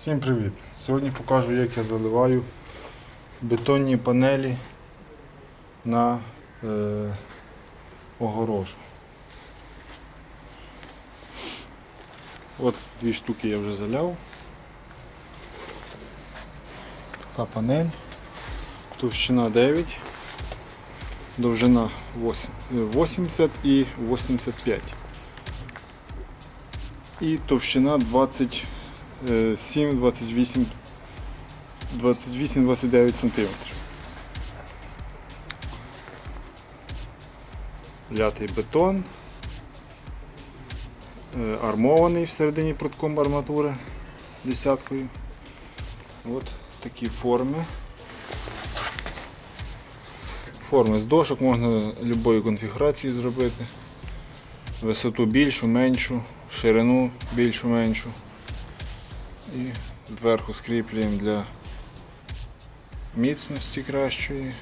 Всім привіт! Сьогодні покажу, як я заливаю бетонні панелі на е, огорожу. От дві штуки я вже заляв. Така панель. Товщина 9, довжина 8 80 і 85. І товщина 20 7, 28, 28-29 сантиметрів. Лятий бетон, е, армований всередині протком арматури десяткою. От такі форми. Форми з дошок можна будь-якої конфігурації зробити. Висоту більшу, меншу, ширину більшу, меншу. І зверху скріплюємо для міцності кращої.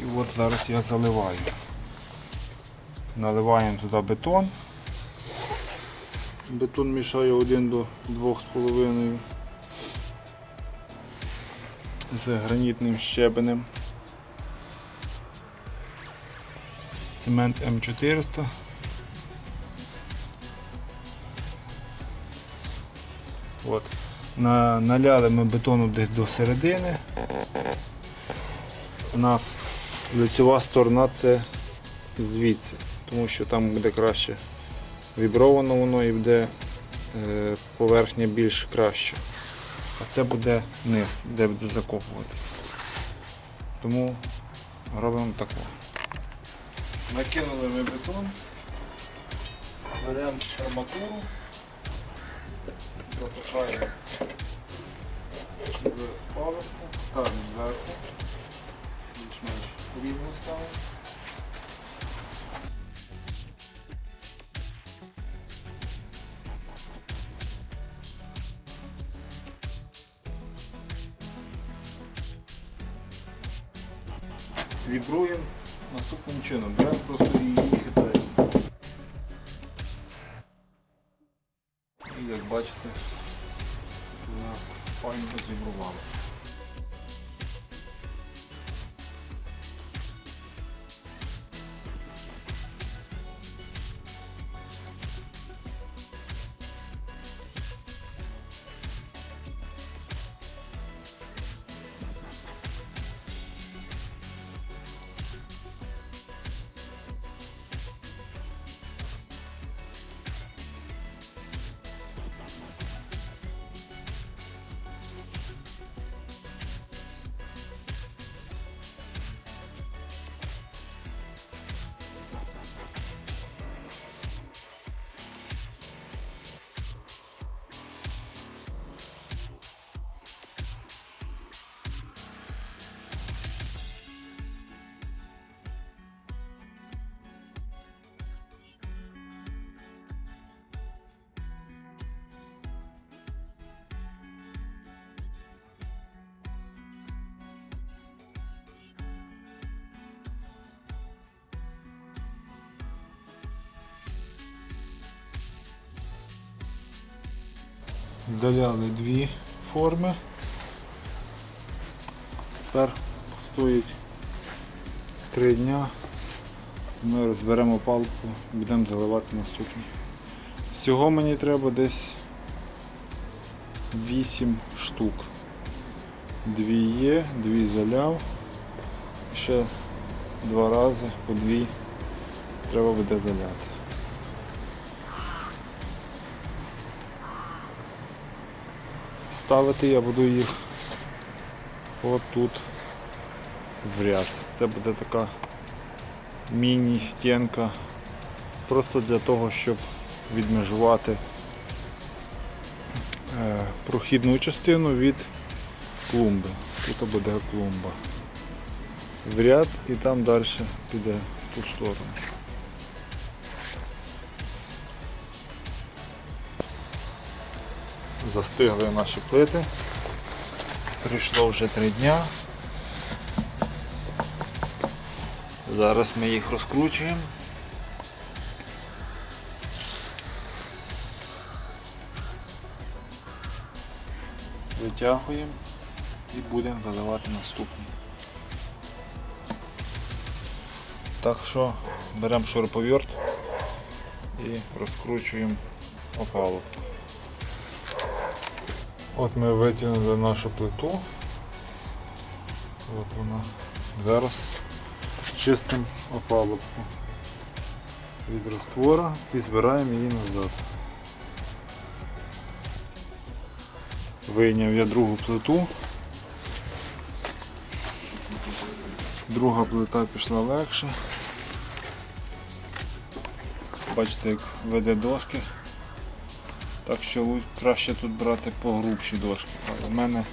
І от зараз я заливаю. Наливаємо туди бетон. Бетон мішаю 1 до 2,5 з гранітним щебенем. Цемент М400. От. На, наляли ми бетону десь до середини. У нас лицьова сторона це звідси, тому що там буде краще вібровано воно і буде е, поверхня більш краща. А це буде низ, де буде закопуватися. Тому робимо таке. Накинули ми бетон, беремо арматуру запихаємо в паличку, ставимо зверху, більш-менш рівно ставимо. Вібруємо наступним чином, беремо просто її хитаємо. І як бачите, файно зібрувалася. Заляли дві форми. Тепер стоїть три дня. Ми розберемо палку і будемо заливати наступні. Всього мені треба десь 8 штук. Дві є, дві заляв. Ще два рази по дві треба буде заляти. Ставити я буду їх отут в ряд. Це буде така міні-стінка. Просто для того, щоб відмежувати е, прохідну частину від клумби. Тут буде клумба. В ряд і там далі піде в ту сторону. Застигли наші плити. Прийшло вже три дня. Зараз ми їх розкручуємо. витягуємо і будемо заливати наступний. Так що беремо шуруповерт і розкручуємо опалубку. От ми витягнули нашу плиту. От вона. Зараз чистимо опалубку від раствора і збираємо її назад. Вийняв я другу плиту. Друга плита пішла легше. Бачите, як веде дошки. Так що краще тут брати погрубші дошки. Але в мене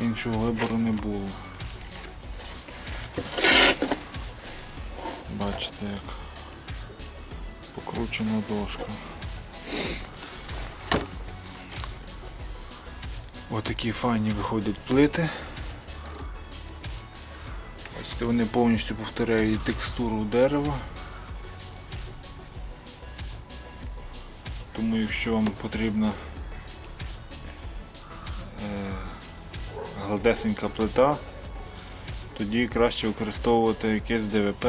іншого вибору не було. Бачите як покручена дошка. Отакі файні виходять плити. Бачите, вони повністю повторяють текстуру дерева. Тому якщо вам потрібна е, гладесенька плита, тоді краще використовувати якесь ДВП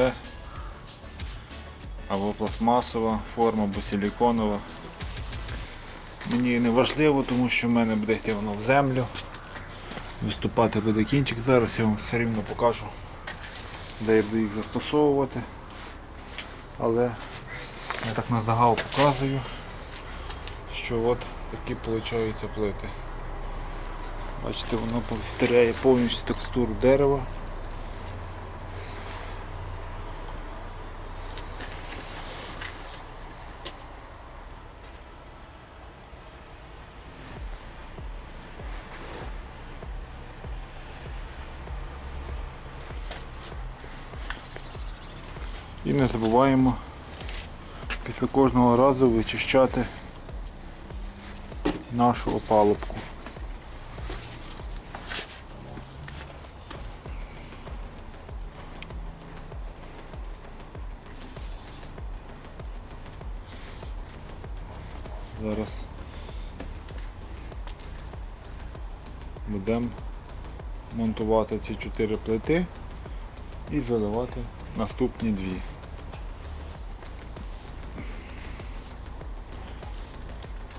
або пластмасова форма, або силіконова. Мені не важливо, тому що в мене буде йти воно в землю. Виступати буде кінчик зараз, я вам все рівно покажу, де я буду їх застосовувати. Але я так на загал показую, що от такі виходять плити. Бачите, воно повторяє повністю текстуру дерева. І не забуваємо після кожного разу вичищати нашу опалубку. Зараз будемо монтувати ці чотири плити і заливати наступні дві.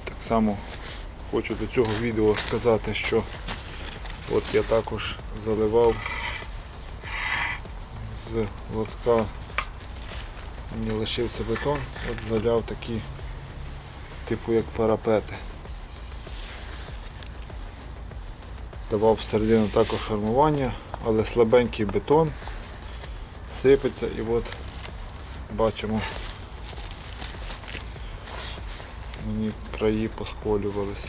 Так само хочу до цього відео сказати, що от я також заливав з лотка, мені лишився бетон, от заляв такі типу як парапети. Давав всередину також шармування, але слабенький бетон сипеться і от бачимо краї посколювались.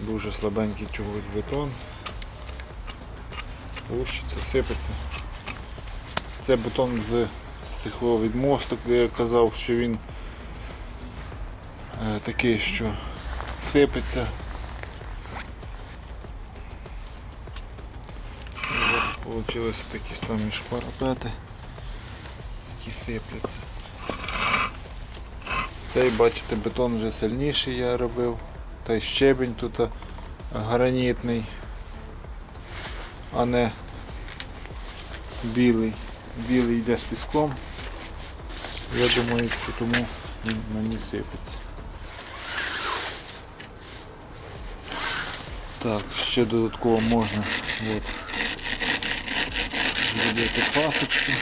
Дуже слабенький чогось бетон. Лущиться, сипеться. Це бетон з від мосток, я казав, що він е, такий, що сипеться. Получилися такі самі шпарапети, які сипляться. Цей, бачите, бетон вже сильніший я робив. Та й щебень тут гранітний, а не білий. Білий йде з піском. Я думаю, що тому він мені сипеться. Так, ще додатково можна от, зробити пасочки.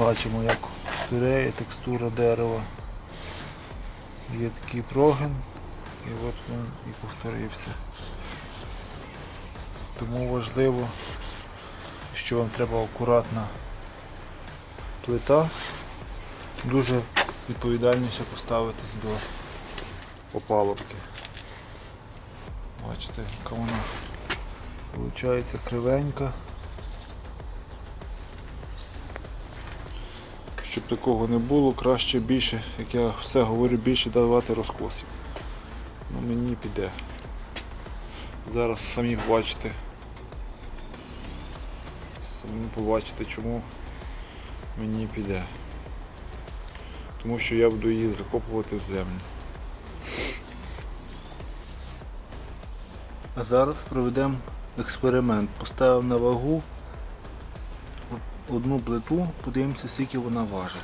Бачимо, як повторяє текстура дерева. Є такий прогин і от він і повторився. Тому важливо, що вам треба акуратна плита, дуже відповідальніше поставитись до опалубки. Бачите, яка вона виходить кривенька. Щоб такого не було, краще більше, як я все говорю, більше давати розкосів. Ну мені піде. Зараз самі бачите, Самому побачити, чому мені піде. Тому що я буду її закопувати в землю. А зараз проведемо експеримент. Поставив на вагу одну плиту, подивимося, скільки вона важить.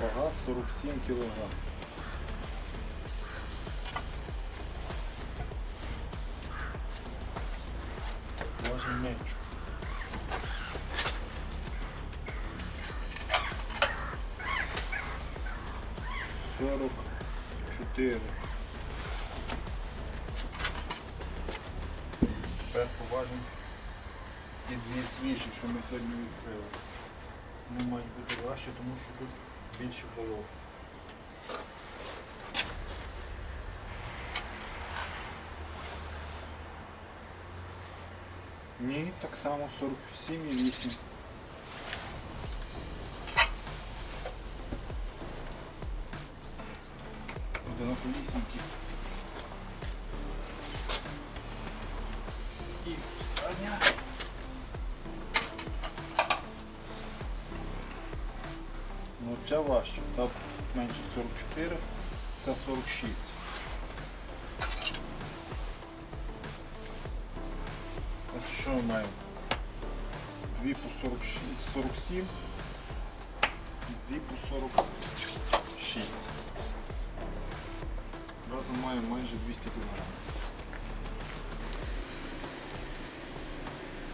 Вага 47 кг. Вони мають бути важче, тому що тут більше полов. Ні, так само 47,8. Одинаковісінькі. І Ця важча, та менше 44, ця 46. От що ми маємо? Дві по 46, 47, дві по 46. Разом маємо майже 200 кг.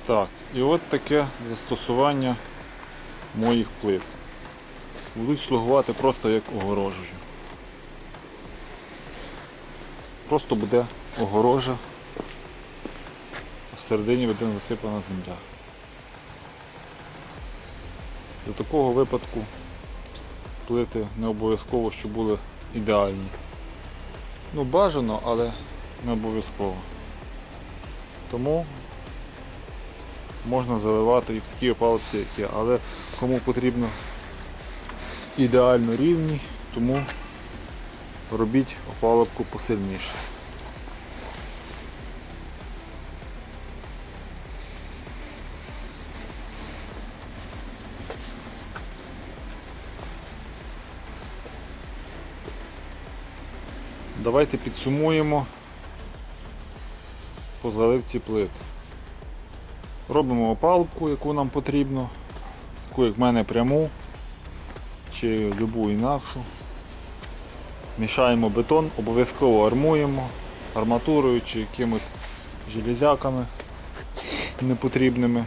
Так, і от таке застосування моїх плит. Будуть слугувати просто як огорожею. Просто буде огорожа, а всередині буде засипана земля. До такого випадку плити не обов'язково, щоб були ідеальні. Ну бажано, але не обов'язково. Тому можна заливати і в такі опалубці, як є, але кому потрібно ідеально рівні, тому робіть опалубку посильніше. Давайте підсумуємо по заливці плит. Робимо опалубку, яку нам потрібно, таку як в мене пряму чи любу інакшу. Мішаємо бетон, обов'язково армуємо арматурою чи якимось железяками непотрібними.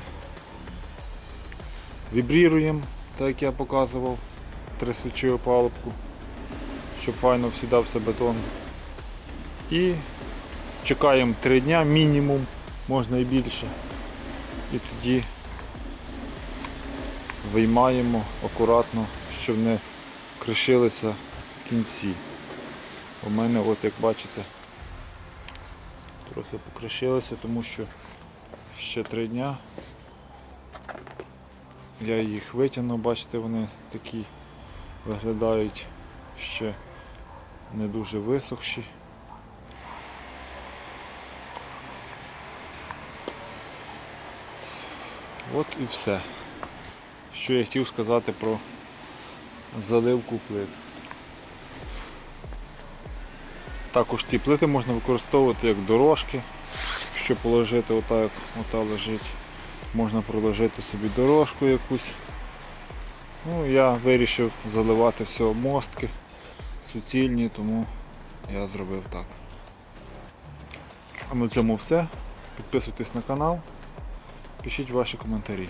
Вібріруємо, так як я показував, трясучи опалубку, щоб файно всідався бетон. І чекаємо 3 дня мінімум, можна і більше. І тоді виймаємо акуратно, щоб не кришилися кінці. У мене, от як бачите, трохи покришилися, тому що ще три дня я їх витягнув, бачите, вони такі виглядають ще не дуже висохші. От і все. Що я хотів сказати про заливку плит. Також ці плити можна використовувати як дорожки, щоб положити отак, ота лежить. Можна проложити собі дорожку якусь. Ну, я вирішив заливати все мостки суцільні, тому я зробив так. А на цьому все. Підписуйтесь на канал, пишіть ваші коментарі.